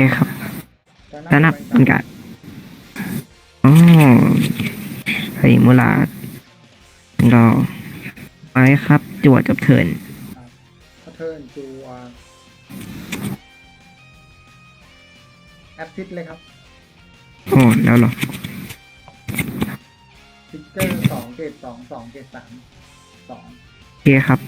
เคครับจะแล้วนับมันกัดอ๋อไอ้มูลาดรอไปครับจวดกับเทิร์นกระเทิร์นตัวแอดซิดเลยครับโอ้แล้วเหรอฟิกเกอร์สองเกตสองสองเกตสามสองโอเคครับ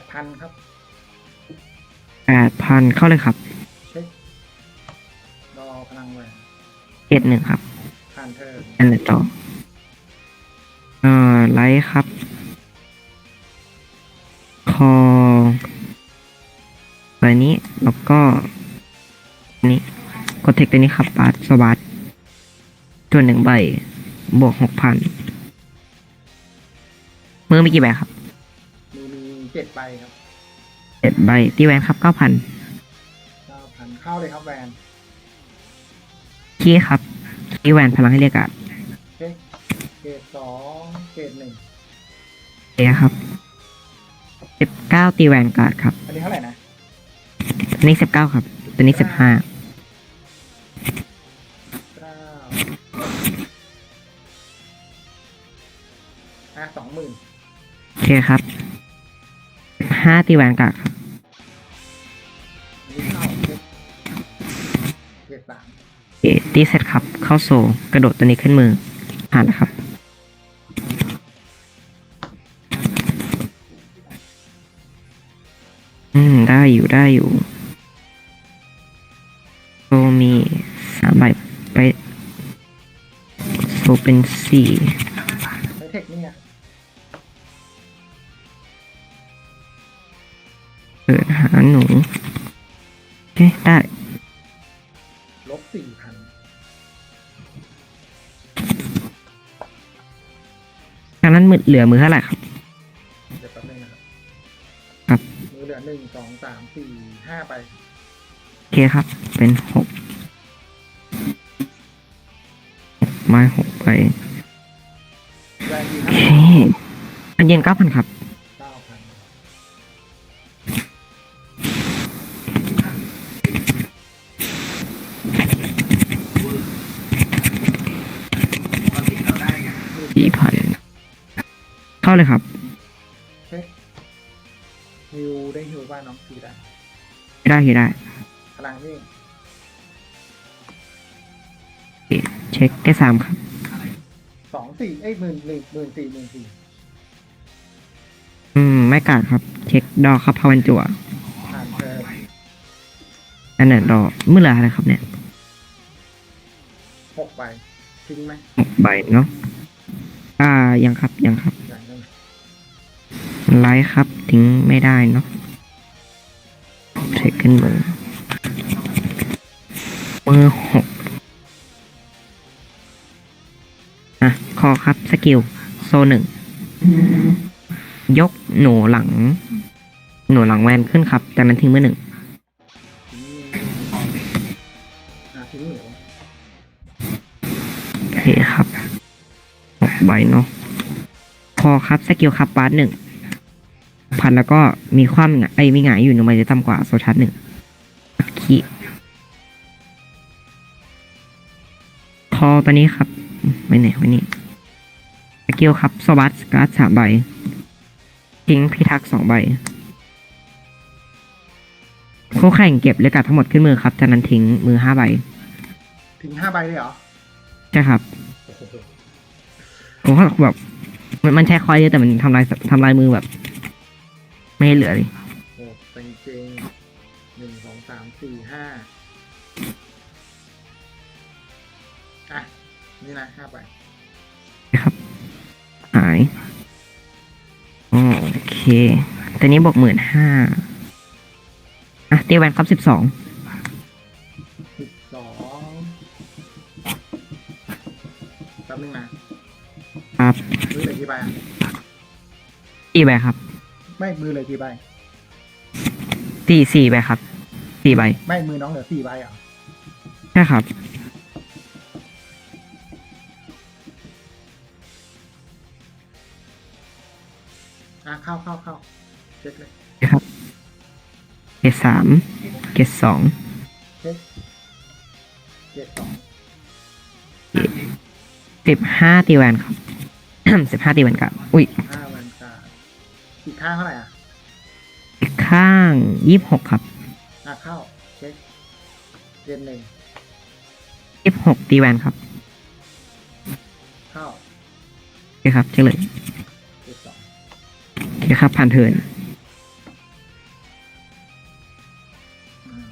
ดพันครับ แปดพันเข้าเลยครับเช็ครอพลังแหวนเจ็ดหนึ่งครับผ่านเธออันไหนต่อ เอ่อไลท์ครับ คอตัวนี้แล้วก็อันนี้กดเทคตัวนี้ครับบาสสวัสดจวนหนึ่งใบ บวกหกพันมือมีกี่ใบครับมีมี เจ็ดใบครับเจ็ดใบตีแวนครับเก้าพันเก้าพันเข้าเลยครับแวนคีย์ครับคีย์แวนพลังให้เรียกการ์ดเช็คเกตสองเกตหนึ่งเอครับสิบเก้าตีแวนการ์ดครับอันนี้เท่าไหร่นะตัวนี้สิบเก้าครับ ตัวนี้สิบห้าเก้าอะสองหมื่นโอเคครับสิบ ห้าตีแวนการ์ดครับเข้าเช็คเกตสามเอตีเสร็จครับ เข้าโซกระโดดตัวนี้ขึ้นมือ ผ่านนะครับ อืม ได้อยู่ได้อยู่โซมีสามใบไปโซเป็นสี่ เปิดหาหนูโอเคได้ลบสี่พันทางนั้นมือเหลือมือเท่าไหร่ครับ เดี๋ยวแป๊บนึงนะครับครับ มือเหลือหนึ่งสองสามสี่ห้าไป โอเคครับ เป็นหกหกไม้หกไปแวนดีโอห้าเคอันเย็นเก้าพันครับาเลยครับเช็คฮิวได้ฮิวบ้านน้องสีได้ไม่ได้ที่ได้พลังนี่โอเคเช็คได้สามครับสองสี่เอ้ยหมื่นหนึ่งหมื่นสี่หมื่นสี่อืม ไม่กาดครับ เช็คดอกครับพาวันจั่วผ่านเธออันนั้นดอกเมื่อไหร่อะไรครับเนี่ยหกใบทิ้งไหมหกใบเนาะอ่ายังครับยังครับอย่างนั้น ไลท์ครับ ทิ้งไม่ได้เนาะเช็คขึ้นมือมือร์หกอะคอครับ สกิล โซหนึ่ง ยกหนูหลัง หนูหลังแวนขึ้นครับจากนั้นทิ้งมือหนึ่งโอเคครับหกใบเนาะพอครับ สกิลครับบาสหนึ่ง พันแล้วก็มีความหงายไอ้ยมีหงายอยู่หนึ่งใบจะต่ำกว่าโซชัดหนึ่งขีคอตัวนี้ครับไม่ไหนไว้นี่สกิลครับสวัสดการ์ดสามใบทิ้งพิทักษ์สองใบคู่แข่งเก็บเลกาทั้งหมดขึ้นมือครับจากนั้นทิ้งมือห้าใบทิ้งห้าใบเลยเหรอใช่ครับโอ้โหผมว่าแบบมันมันใช้คอยเยอะแต่มันทำลายทำลายมือแบบ ไม่เหลือเลยโหดจริงๆหนึ่งสองสามสี่ห้าอะ นี่นะห้าไปครับหายโอเคตอนนี้บอกหมื่นห้าอะตีแวนครับสิบสองสิบสองแป๊บนึงนะครับ รู้สึกกี่ใบอะตีไปครับ ไม่มือเหลยกี่ใบ สี่สี่ใบครับสี่ใบไม่มือน้องเหลือสี่ใบอะใช่ครับ อะเข้าเข้าเข้าเช็คเลยเกตสามเกตสองเช็คเจ็ดสองสิบห้าตีแวนครับ สิบห้าตีแวนกับ อุ้ยห้าวันกา อีกข้างเท่าไหร่อะอีกข้างยี่สิบหกครับอะเข้าเช็คเจ็ดหนึ่งยี่สิบหกตีแวนครับเข้าโอเคครับเฉลยเจ็ดสองโอเคครับ ผ่านเทิร์นอืม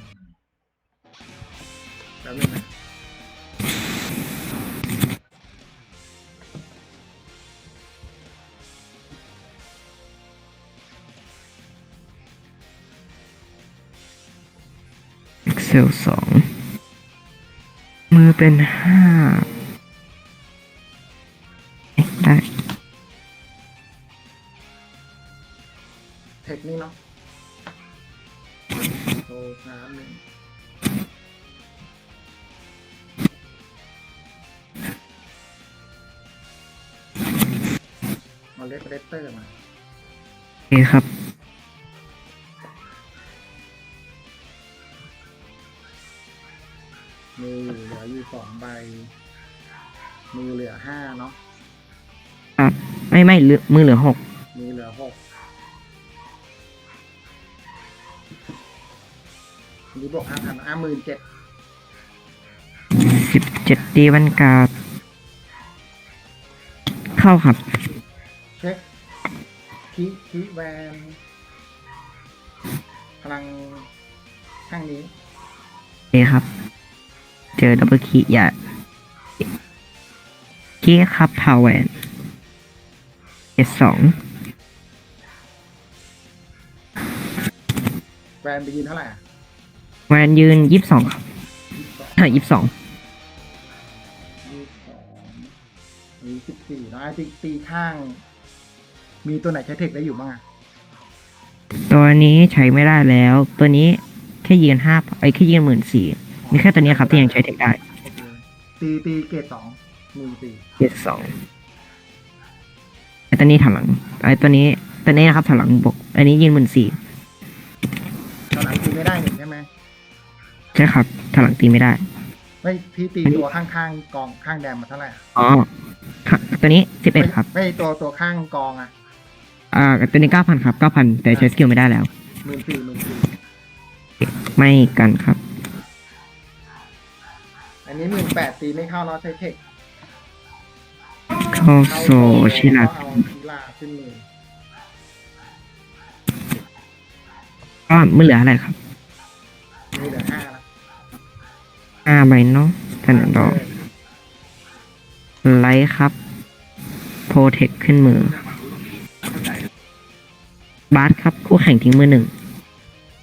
แล้วนึงนะ ซลสองมือเป็นห้าเอ๊ะได้เทคนี่เนาะโซสามหนึ่งเอาเลฟเรเตอร์มาโอเคครับ สองใบ มือเหลือห้าเนาะครับไม่ไม่เหลือมือเหลือหกมือเหลือหกอันนี้บวกห้าพันอะหมื่นเจ็ดสิบเจ็ดตีวันกาเข้าครับ เช็คคีคีแวนพลังข้างนี้โอเคครับ เจอดับเบิลคีย์อย่าคีย์ครับพาวเวนเจ็ดสองแวนไปยืนเท่าไหร่อะแวนยืนยี่สิบสองครับยี่สิบสองยี่สิบสองยี่สิบสองมีสิบสี่เนอะไอ้ตีตีข้าง มีตัวไหนใช้เทคได้อยู่บ้างอะตัวนี้ใช้ไม่ได้แล้ว ตัวนี้แค่ยืนห้าไอ้ยแค่ยืนหมื่นสี่ มีแค่ตัวนี้ครับที่ยังใช้เทคได้โอเคตีตีเกตสองหมื่นสี่เจ็ดสองไอ้ตัวนี้ถอยหลังไอ้ตัวนี้ตัวนี้นะครับถอยหลังบวกอันนี้ยืนหมื่นสี่ตอนหลังตีไม่ได้หนึ่งใช่ไหมใช่ครับถอยหลังตีไม่ได้ ไม่พี่ตีตัวข้างๆกองข้างแดมมาเท่าไหร่อะอ๋อค่ะตัวนี้สิบเอ็ดครับ ไม่ไม่ตัวตัวข้างกองอะอ่าตัวนี้เก้าพันครับเก้าพันแต่ใช้สกิลไม่ได้แล้ว หมื่นสี่หมื่นสี่ไม่กันครับ อันนี้หมื่นแปดตีไม่เข้าเนาะใช้เทคเข้าโซชิลาเอาชิลาขึ้นมือก็มือเหลืออะไรครับมือเหลือห้าละห้าใบเนาะสนดอกไลท์ครับโปรเทคขึ้นมือ บาสครับคู่แข่งทิ้งมือหนึ่ง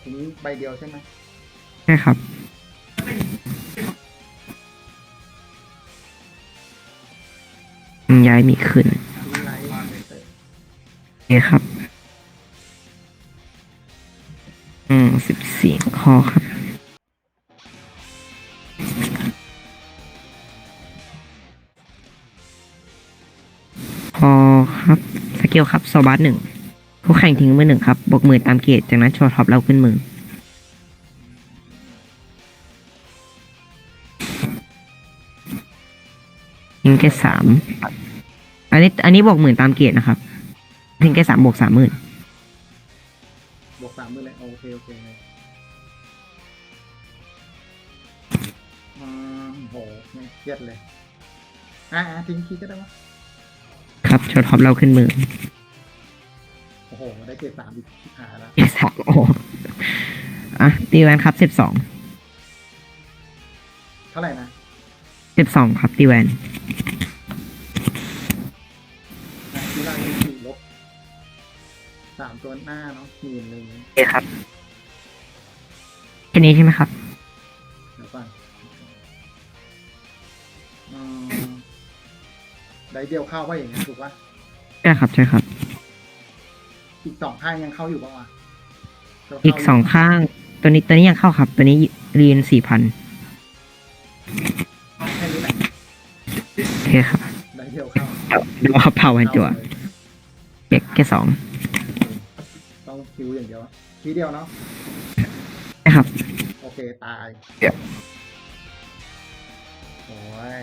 ทีนี้ใบเดียวใช่ไหมใช่ครับ ย้ายมีขึ้นเตะโอเคครับ อืมสิบสี่คอครับพอครับสกิลครับโซบัสหนึ่งคู่แข่งทิ้งมือหนึ่งครับบวกมือตามเกตจากนั้นโชว์ท็อปแล้วขึ้นมือ ทิ้งแค่สามอันนี้ อันนี้บวกหมื่นตามเกตนะครับทิ้งแค่สามบวกสามหมื่นบวกสามมือเลยโอเคโอเคอืมโหไม่เครียดเลย อะอะทิ้งคีย์ก็ได้วะครับโชว์ท็อปแล้วขึ้นมือโอ้โห ได้เกรดสามอีกชิบหายแล้วเกตสามโอ้โหอะตีแวนครับสิบสอง สิบสองครับตีแวนที่างนี่ลบสามตัวหน้าเนาะหมื่นหนึ่งโอเครับแค่นี้ใช่ไหมครับเดี๋ยวก่อนได้เดียวเข้าว่าอย่างนี้นถูกปะใช่ครับใช่ครับ อีกสองข้างยังเข้าอยู่ปะวะาเอีกสองข้าง ตัวนี้ตัวนี้ยังเข้าครับ ตัวนี้เรียนสี่พัน ดียวเข้าดูว่าเผาวันจั่วเข้าเลยเก็บแค่สองต้องคิวอย่างเดียวทีเดียวเนาะนะครับ โอเค ตาย เดี๋ยว โอ้ย